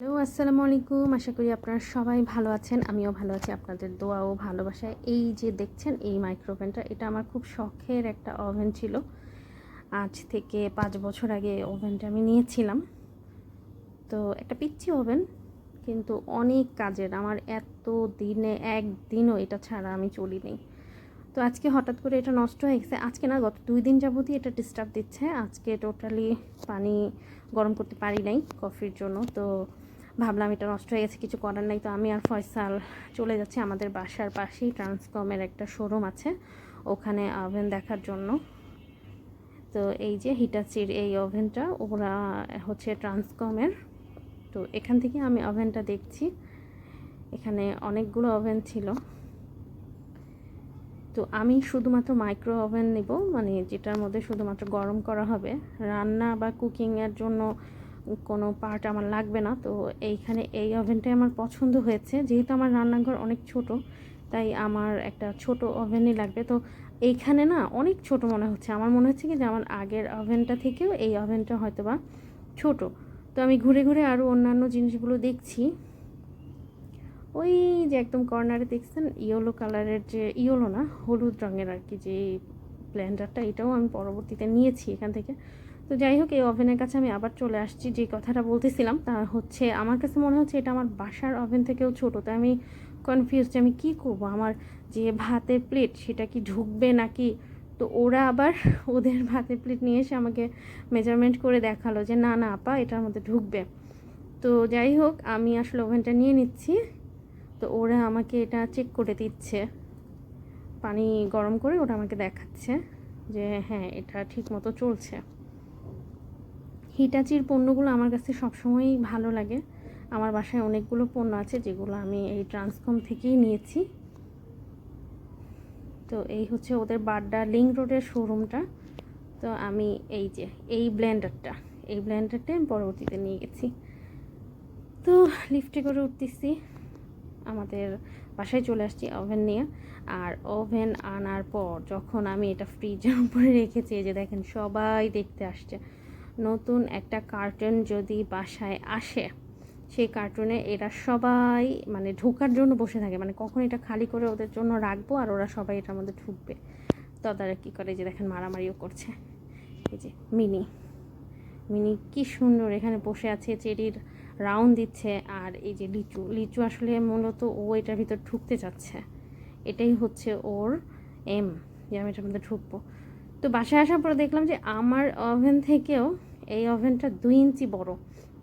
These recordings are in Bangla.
হ্যালো, আসসালামু আলাইকুম। আশা করি আপনারা সবাই ভালো আছেন, আমিও ভালো আছি। আপনাদের দোয়া ও ভালোবাসায়। এই যে দেখছেন, এই মাইক্রোওভেনটা এটা আমার খুব শখের একটা ওভেন ছিল। আজ থেকে পাঁচ বছর আগে ওভেনটা আমি নিয়েছিলাম। তো একটা পিচ্ছি ওভেন কিন্তু অনেক কাজের। আমার এত দিনে, একদিনও এটা ছাড়া আমি চলি নেই। তো আজকে হঠাৎ করে এটা নষ্ট হয়ে গেছে। আজকে না, গত দুই দিন যাবতই এটা ডিস্টার্ব দিচ্ছে। আজকে টোটালি পানি গরম করতে পারি নাই কফির জন্য। তো ভাবলাম এটা নষ্ট হয়ে গেছে, কিছু করার নাই, তো আমি আর ফয়সাল চলে যাচ্ছি আমাদের বাসার পাশেই, ট্রান্সকমের একটা শোরুম আছে, ওখানে ওভেন দেখার জন্য। তো এই যে হিটাচির এই ওভেনটা ওরা হচ্ছে ট্রান্সকমের। তো এখান থেকে আমি ওভেনটা দেখছি, এখানে অনেকগুলো ওভেন ছিল। তো আমি শুধুমাত্র মাইক্রো ওভেন নেব মানে যেটার মধ্যে শুধুমাত্র গরম করা হবে। রান্না বা কুকিংয়ের জন্য কোনো পার্ট আমার লাগবে না। তো এইখানে এই ওভেনটাই আমার পছন্দ হয়েছে। যেহেতু আমার রান্নাঘর অনেক ছোট, তাই আমার একটা ছোট ওভেনই লাগবে। তো এইখানে না অনেক ছোট মনে হচ্ছে। আমার মনে হচ্ছে কি যে আমার আগের ওভেনটা থেকেও এই ওভেনটা হয়তো বা ছোটো। তো আমি ঘুরে ঘুরে আরও অন্যান্য জিনিসগুলো দেখছি। ওই যে একদম কর্নারে দেখছেন, ইয়েলো কালারের যে, ইয়েলো না, হলুদ রঙের আর কি যে ব্লেন্ডারটা এটাও আমি পরবর্তীতে নিয়েছি এখান থেকে। তো যাই হোক, এই ওভেনের কাছে আমি আবার চলে আসছি, যে কথাটা বলতেছিলাম, তা হচ্ছে আমার কাছে মনে হচ্ছে এটা আমার বাসার ওভেন থেকেও ছোটো, তাই আমি কনফিউজ যে আমি কী করব? আমার যে ভাতের প্লেট সেটা কি ঢুকবে নাকি? তো ওরা আবার ওদের ভাতের প্লেট নিয়ে এসে আমাকে মেজারমেন্ট করে দেখাল যে না না, আপা, এটার মধ্যে ঢুকবে। তো যাই হোক, আমি আসলে ওভেনটা নিয়ে নিচ্ছি। তো ওরা আমাকে এটা চেক করে দিচ্ছে। পানি গরম করে ওটা আমাকে দেখাচ্ছে যে হ্যাঁ এটা ঠিক মতো চলছে। হিটাচির পণ্যগুলো আমার কাছে সবসময়ই ভালো লাগে। আমার বাসায় অনেকগুলো পণ্য আছে যেগুলো আমি এই ট্রান্সকম থেকেই নিয়েছি। তো এই হচ্ছে ওদের বাড্ডা লিঙ্ক রোডের শোরুমটা। তো আমি এই যে, এই ব্লেন্ডারটা এই ব্লেন্ডারটা আমি পরবর্তীতে নিয়ে গেছি। তো লিফটে করে উঠতেছি। আমাদের বাসায় চলে আসছি ওভেন নিয়ে। আর ওভেন আনার পর যখন আমি এটা ফ্রিজের উপরে রেখেছি যে দেখেন সবাই দেখতে আসছে। নতুন একটা কার্টুন যদি বাসায় আসে, সেই কার্টুনে এরা সবাই মানে ঢোকার জন্য বসে থাকে। মানে কখন এটা খালি করে ওদের জন্য রাখব আর ওরা সবাই এটার মধ্যে ঢুকবে। তদারা কী করে যে দেখেন মারামারিও করছে। এই যে মিনি মিনি কি সুন্দর এখানে বসে আছে, চেরির রাউন্ড দিচ্ছে আর এই যে লিচু লিচু আসলে মূলত ও এটার ভিতর ঢুকতে চাচ্ছে। এটাই হচ্ছে ওর এম যে আমি এটার মধ্যে ঢুকবো। তো বাসায় আসার পরে দেখলাম যে আমার ওভেন থেকেও এই ওভেনটা দুই ইঞ্চি বড়।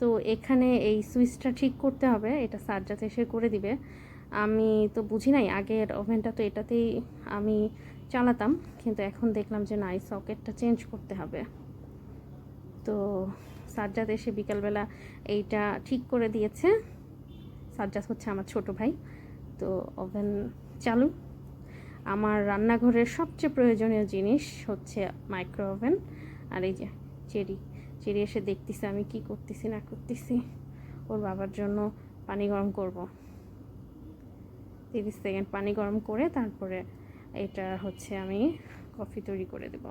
তো এখানে এই সুইচটা ঠিক করতে হবে, এটা সার্জাতে এসে করে দিবে। আমি তো বুঝি নাই, আগের ওভেনটা তো এটাতেই আমি চালাতাম, কিন্তু এখন দেখলাম যে না, এই সকেটটা চেঞ্জ করতে হবে। তো সাজ্জাদ এসে বিকালবেলা এইটা ঠিক করে দিয়েছে। সাজ্জাদ হচ্ছে আমার ছোট ভাই। তো ওভেন চালু। আমার রান্নাঘরের সবচেয়ে প্রয়োজনীয় জিনিস হচ্ছে মাইক্রো ওভেন আর এই যে চেরি। চেরি এসে দেখতেছি আমি কি করতেছি, না করতেছি। ওর বাবার জন্য পানি গরম করব। তিরিশ সেকেন্ড পানি গরম করে তারপরে এটা হচ্ছে আমি কফি তৈরি করে দেবো।